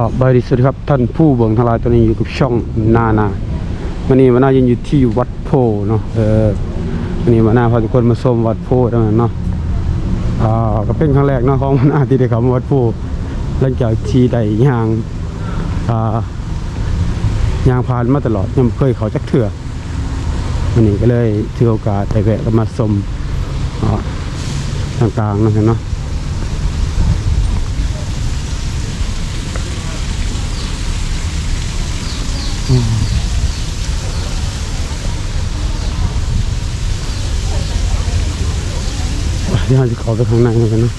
สอบบายดีสวัสดีครับท่านผู้เบิ่งทางไลน์ตอนนี้อยู่กับช่องนานาวันนี้มานายังอยู่ที่วัดโพเนาะเออวันนี้มานาพาทุกคนมาชมวัดโพทั้งนั้นเนาะอ่าก็เป็นครั้งแรกเนาะของมานาที่ได้เข้ามาวัดโพหลังจากที่ได้ย่างอ่ายางผ่านมาตลอดยังบ่เคยเขาจักเถื่อวันนี้ก็เลยถือโอกาสได้แวะมาชมอ่าต่างๆเนาะเนาะ เดี๋ยวเราจะขอไปข้างในเหมือนกันนะ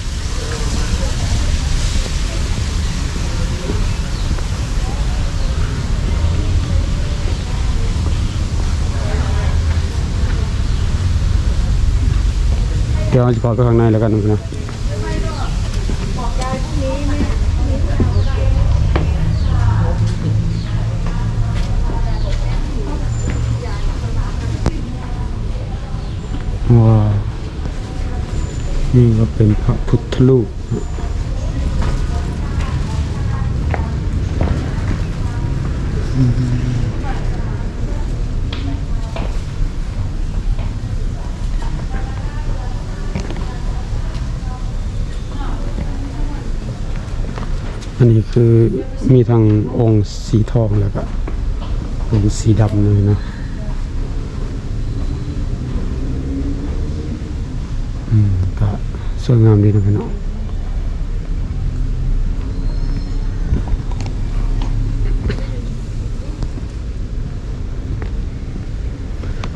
เดี๋ยวเราจะขอไปข้างในแล้วกันนะว้าว นี่ก็เป็นพระพุทธรูปอันนี้คือมีทางองค์สีทองแล้วก็องค์สีดำเลยนะ อืมก็ส วยงามดีนะพี่น้อง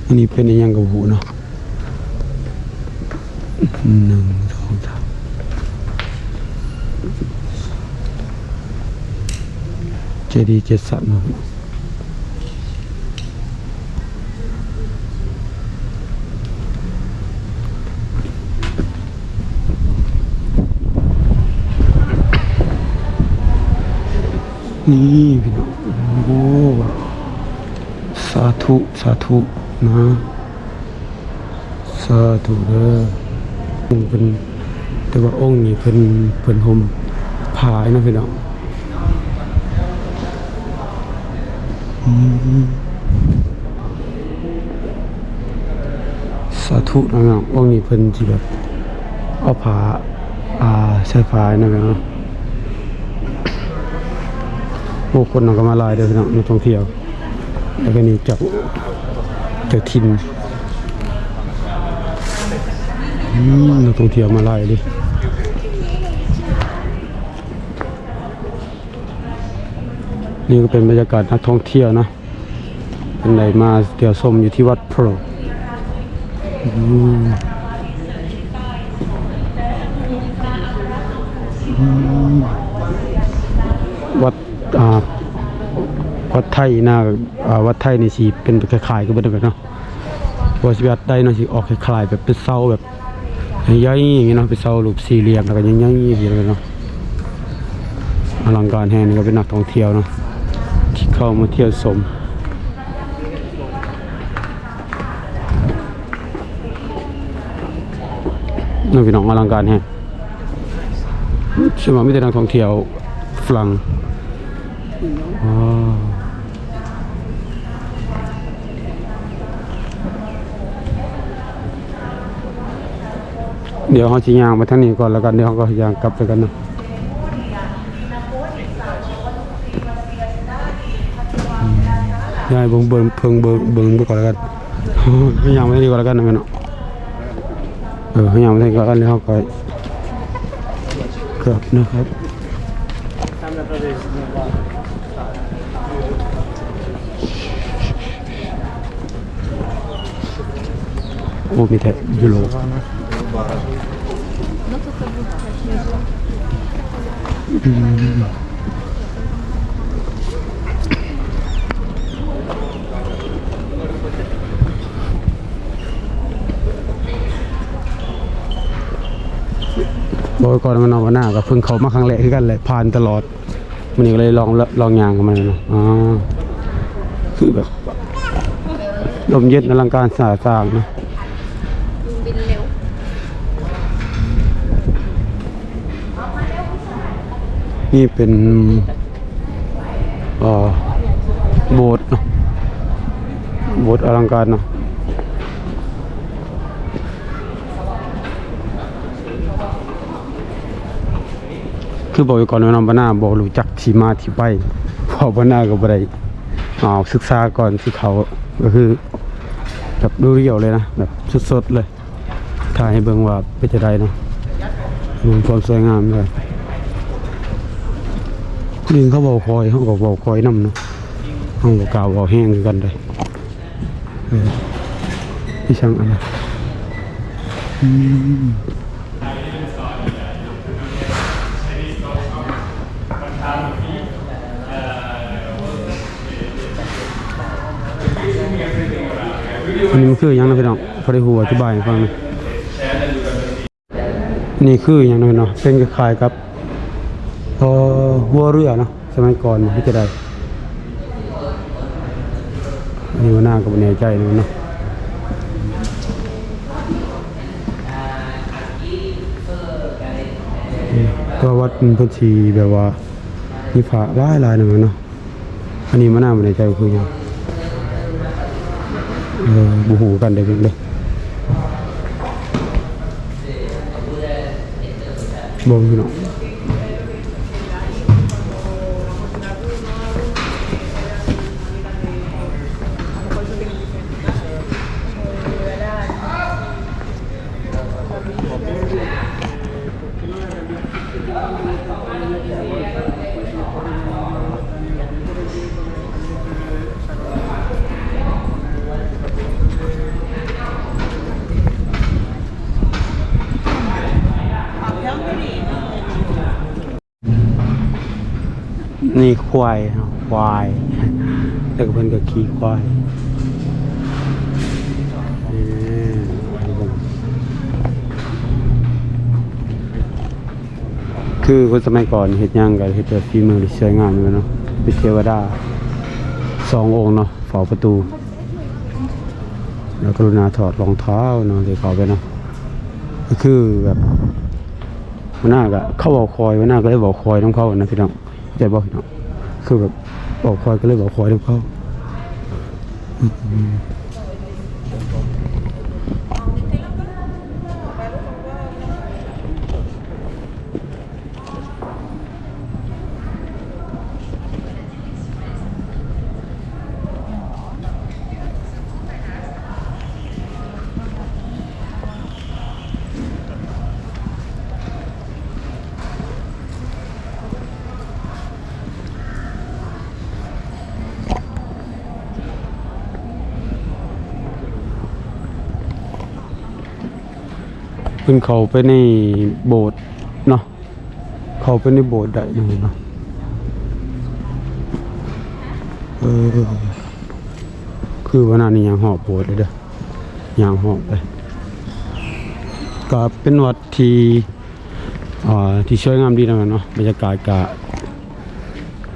อันนี้เป็นอหยังกับหูเนาะหนึ่งสองสามเจดีย์เจ็ดสันเนาะ นี่พี่น้องโอ้สาธุ สาธุนะ สาธุเด้อองค์เป็นแต่ว่าองค์นี่เป็นเป็นห่มผายนะพี่น้องสาธุนะน้ององค์นี้เพิ่นที่แบบเอาผ้าอ่าใส่ผ้านะพี่น้อง ผู้คนเราก็มาลายเด้อพี่น้องนักท่องเที่ยว แล้วก็นี่จากจากทินอืมนักท่องเที่ยวมาลายดินี่ก็เป็นบรรยากาศนักท่องเที่ยวนะเป็นไหนมาเที่ยวชมอยู่ที่วัดโพรอืมอืม วัดไทยนะวัดไทยนี่สิเป็นคล้ายๆกับเดิมเนาะว่าสิวัดใดเนาะสิออกคล้ายๆแบบเป็นเสาแบบใหญ่ๆอย่างี้เนาะเป็นเสารูปสี่เหลี่ยมแล้วก็ใหญ่ๆอย่างเงี้ยเนาะอลังการแห่นี่ก็เป็นนักท่องเที่ยวเนาะที่เข้ามาเที่ยวชมนี่พี่น้องอลังการแห่ใช่ไหมไม่ได้นักท่องเที่ยวฝรั่ง อ๋อเดี๋ยวเขาจะย่างมาทางนี้ก่อนแล้วกันเดี๋ยวเขาก็ยางกลับไปกันนะยายเบิ่งเบิ่งเพิ่งเบิ่งเบิ่งไปก่อนแล้วกันให้ยางมาทางนี้ก่อนแล้วกันนะแม่เนาะเออให้ยางมาทางนี้ก่อนแล้วเขาก็กลับนะครับ โอ้มีแต่ยูโรบอกก่อนมันนอนวันหน้าก็เพิ่งเขามาครั้งแรกคือกันเลยผ่านตลอดมันนี่ก็เลยลองลองยางกับมันเนาะอ๋อคือแบบลมเย็นอลังการสาสางนะ บินเร็ว นี่เป็นโบสถ์เนาะโบสถ์อลังการเนาะคือบอกไว้ก่อนว่าน้องบ้านาบอกรู้จักที่มาที่ไปเพอบ้านาก็บ่ได้อ่าศึกษาก่อนที่เขาก็คือแบบดูเรียวเลยนะแบบสดๆเลยถ่ายให้เบิ่งว่าเป็นจะไดเนาะดูความสวยงามเลย ลิงเขาบอกคอยเขาก็บอกคอยน้ำเนาะเขาบอกกล่าวบอกแห้งกันเลยเออที่ช่างอะไรอันนี้มันคืออย่างนะพี่น้องพอได้หัวอธิบายให้ฟังหนะนี่คืออย่างนั้นเนาะเป็นคล้ายๆกับ อหัวเรือเนาะสมัยก่อนที่จะได้อันนี้ว่าหน้าก็ไม่แน่ใจนะเนาะก็วัดเป็นพื้นที่แบบว่ามีผาหลายหลายหนึ่งเนาะอันนี้มันน่าไม่แน่ใจคือยังเออบูหูกันได้เพิ่งเลยบ่พี่น้อง ควายควายแล้วก็เพิ่นก็ขี่ควายคือคนสมัยก่อนเฮ็ดหยังก็เฮ็ดแต่ฝีมือที่สวยงามอยู่เนาะเป็นเทวดาสององค์เนาะฝาประตู แล้วกรุณาถอดรองเท้าเนาะที่เขาไปเนาะก็คือแบบมันน่าก็เข้าบอกคอยมันน่าก็เลยบอกคอยน้องเขานะพี่น้องใจบอกพี่น้อง คือแบบบอกคอยก็เลยบอกคอยน้องเข้า เพิ่นเขาไปในโบสถ์เนาะเขาไปในโบสถ์ได้ยังไงเนาะเออคือวันนั้นนี่ยังหอบโบสถ์เลยเด้อยังหอบเลยก็เป็นวัดที่อ่าที่สวยงามดีนะเนาะบรรยากาศกะ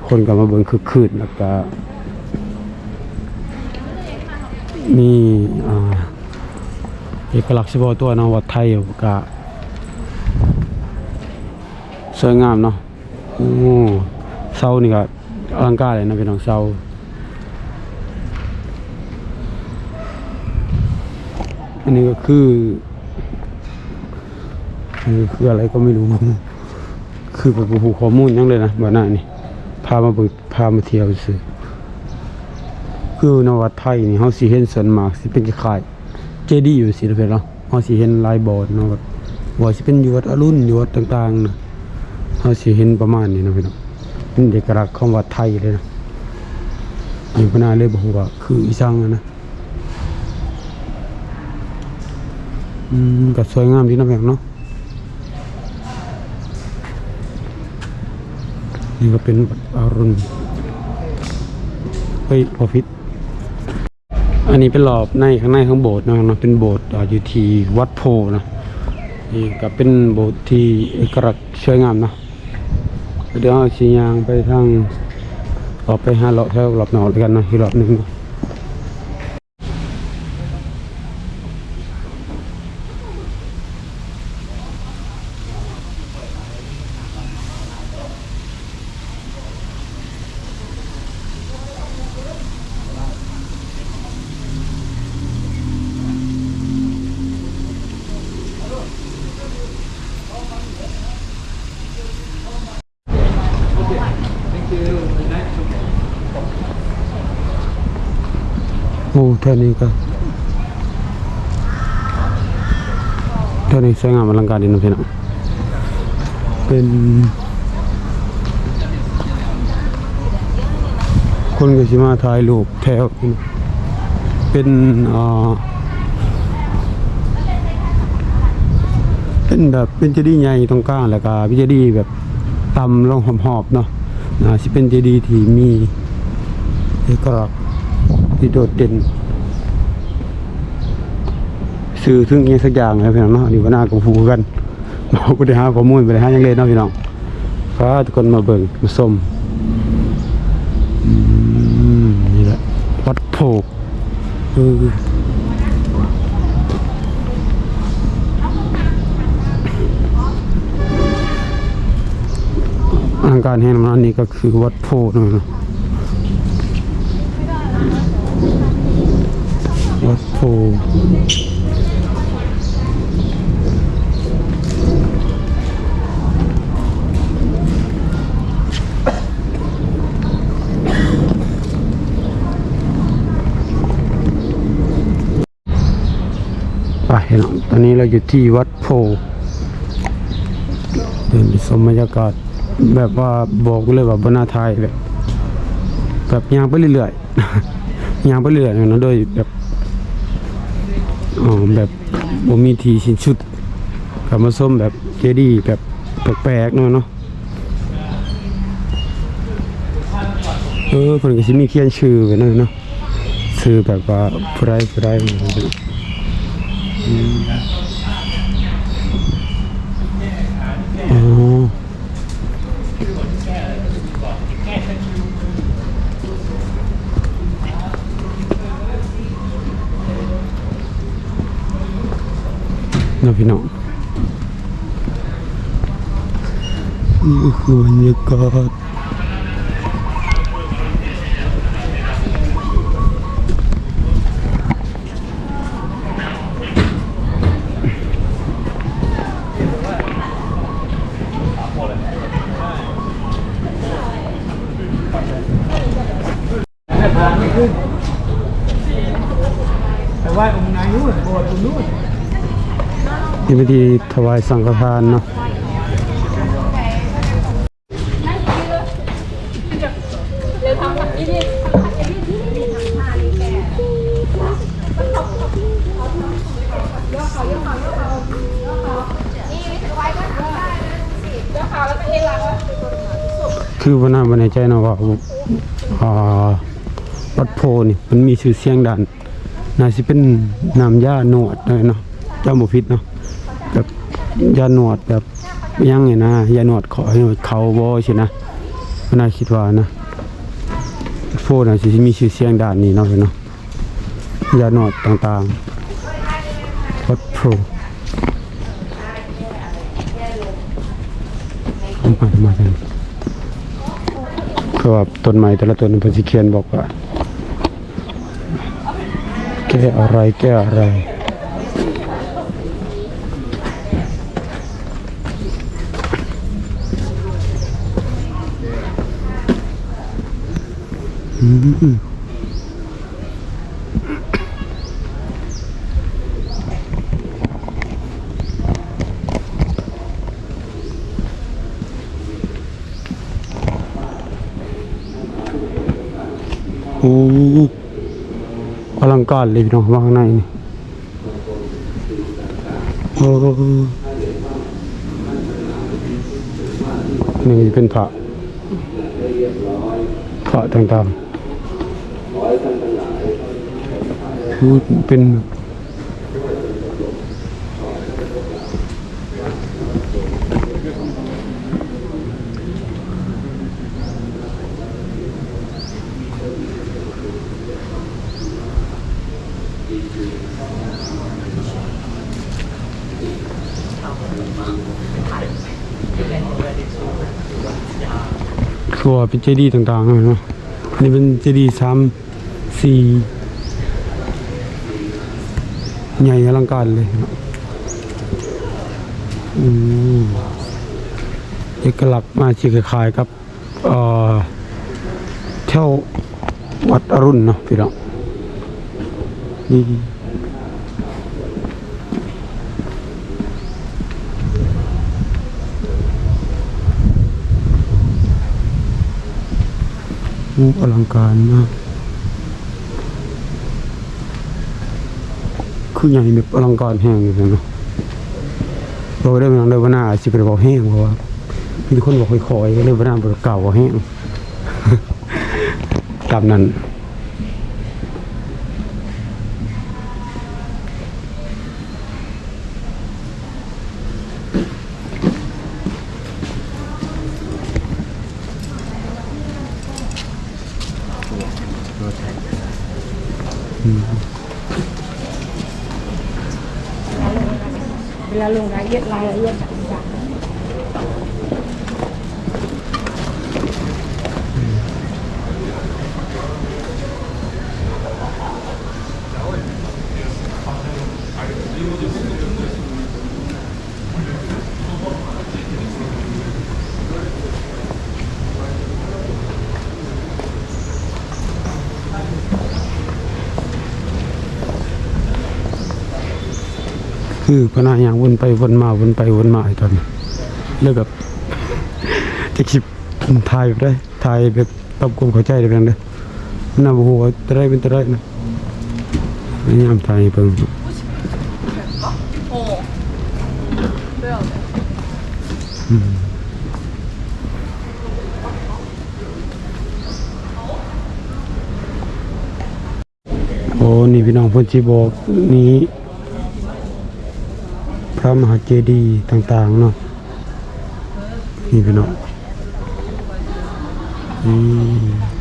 คนก็มาเบิ่งคึกคืนแล้วก็มีอ่า เอกลักษณ์เฉพาะตัวเนาะวัดไทยก็สวยงามเนาะโอ้เสานี่ก็อลังการเลยนะพี่น้องเสาอันนี้ก็คือคือคืออะไรก็ไม่รู้ คือไปบูข้อมูลยังเลยนะบ้านหน้านี่พามาเบิกพามาเที่ยวซื้อคือนวัดไทยนี่เฮาสิเห็นสวนมากสิเป็นคล้าย เจดีย์อยู่สิเพื่อนเนาะเฮาสิเห็นลายโบสถ์เนาะแบบว่าสิเป็นอยู่วัดอรุณอยู่วัดต่างๆนะเฮาสิเห็นประมาณนี้นะพี่น้องเป็นเอกลักษณ์ของวัดไทยเลยนะนี่พนาเลยบอกว่าคืออีสังอะนะอืมก็สวยงามดีนะแบบเนาะนี่ก็เป็นวัดอรุณเฮ้ยพอพิษ อันนี้เป็นรอบในข้างในของโบสถ์นะครับเป็นโบสถ์อยู่ที่วัดโพนะนี่ก็เป็นโบสถ์ที่เอกลักษณ์สวยงามนะเดี๋ยวเอาชียางไปทางออกไปหาหลอดแถวรอบนอกแล้วกันนะอีกรอบหนึ่ง อ้เท่านี้ก็เท่านี้สวยงามอลังการดีนะพี่น้องเป็นคนก็สิมาถ่ายรูปแถวเป็นอ่าเป็นแบบเป็นเจดีย์ใหญ่ตรงกลางแล้วก็เป็นเจดีย์แบบต่ำลงหอบๆเนาะอ่าสิเป็นเจดีย์ที่มีเอกลักษณ์ ที่โดดเด่นสื่อถึงยังสักอย่างนะพี่น้องเนาะอันนี่ว่าน่ากับผูกันเราก็ได้หาข้อมูลไปได้หาอย่างเลยเนาะพี่น้องฟ้าทุกคนมาเบิ่งมาชมอืมนี่แหละวัดโพกเอออลังการแห่งนั้นนี่ก็คือวัดโพนะนะวัด โพกไปเนาะตอนนี้เราอยู่ที่วัดโพเดินไปชมบรรยากาศแบบว่าบอกเลยว่าบนหน้าไทยแบบ แบบยางไปเรื่อยๆยางไปเรื่อยๆนะโดยแบบ อ๋อแบบบ่มีทีชิ้นชุดกลับมาส้มแบบเจดีย์แบบแปลกๆเนาะเนาะเออเพิ่นก็สิมีเขียนชื่อไว้นั่นเนาะชื่อแบบว่าผู้ใดผู้ใดอืมอ๋ พี่น้องนี่คือบรรยากาศ นี่เป็นทีถวายสังฆทานเนาะคือวันนั้นวันในใจเนาะว่าอ่าวัดโพนี่มันมีชื่อเสียงดันน่าสิเป็นน้ำยาหนวดเลยเนาะเจ้าบ่ผิดเนาะ ยาหนวดแบบยังไงนะยาหนวดเขาเขาบ่สินะมันน่าคิดว่านะโพน่ะสิมีชื่อเสียงด้านนี้เนาะเนาะยาหนวดต่างๆวัดโพเอามามากันคือว่าต้นไม้แต่ละต้นมันสิเขียนบอกว่าแก้อะไรแก้อะไร โอ้อลังการเลยพี่น้องว่าข้างในนี่โอ้นี่เป็นพระพระต่างๆ คือเป็นคือว่าเป็นเจดีย์ต่างๆเลยเนาะนนี่เป็นเจดีย์สามสี่ ใหญ่อลังการเลยเอืมเอกลักษณ์มาชีคล้ายๆกับเอ่อถววัดอรุณเนาะพี่น้องนี่โอ้อลังการมาก คือใหญ่แบบอลังการแห้งอยู่เลยเนาะเราได้มาได้ว่าหน้าอาจจะเป็นบอกแห้งเพราะว่ามีคนบอกค่อยๆเลยว่าหน้าบ่เก่าบ่แห้งตามนั้น ละเอียดรายละเอียดต่าง คือพนักอย่างวนไปวนมาวนไปวนมาตอนนี้เลยแบบจะคลิปถ่ายแบบได้ถ่ายแบบตามความเข้าใจได้เพียงเด้อนน่าบ่ฮู้ว่าจะได้เป็นจะได้นะพยายามถ่ายเพิ่งๆโอ้เรื่องโอ้นี่พี่น้องพนสิบอกนี้ ระมหาเจดีย์ต่างๆเนาะนี่พี่น้องอืม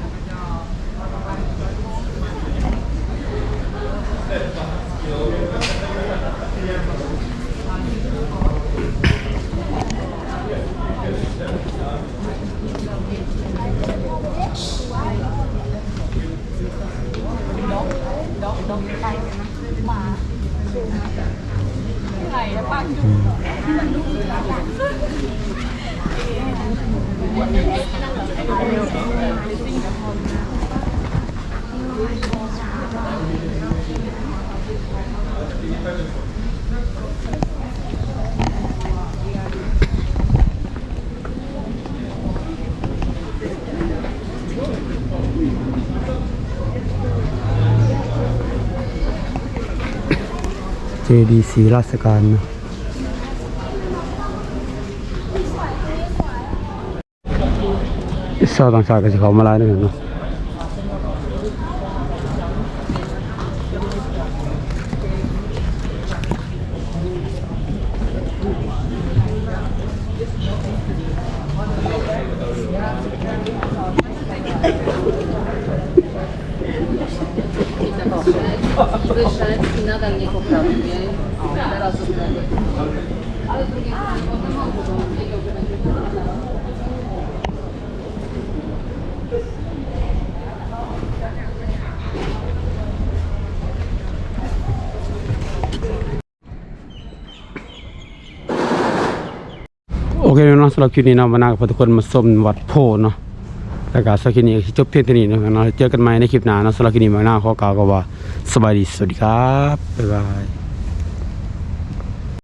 เจดีย์ศรีราชการนะชาวต่างชาติก็สิเขามาหลายเด้อเนาะ wyszedł i nadal nie poprawnie. Teraz zostanie. Ale z drugiej strony potem on wiedział, że będzie poprawna. โอเคเนาะสำหรับคลิปนี้เนาะมานากับทุกคนมาชมวัดโพธิ์เนาะ แล้วก็สำหรับคลิปนี้จบเพียงเท่านี้เนาะเนาะเจอกันใหม่ในคลิปหน้าเนาะสำหรับคลิปนี้มาน้าขอกล่าวก็ว่าสบายดีสวัสดีครับบ๊ายบาย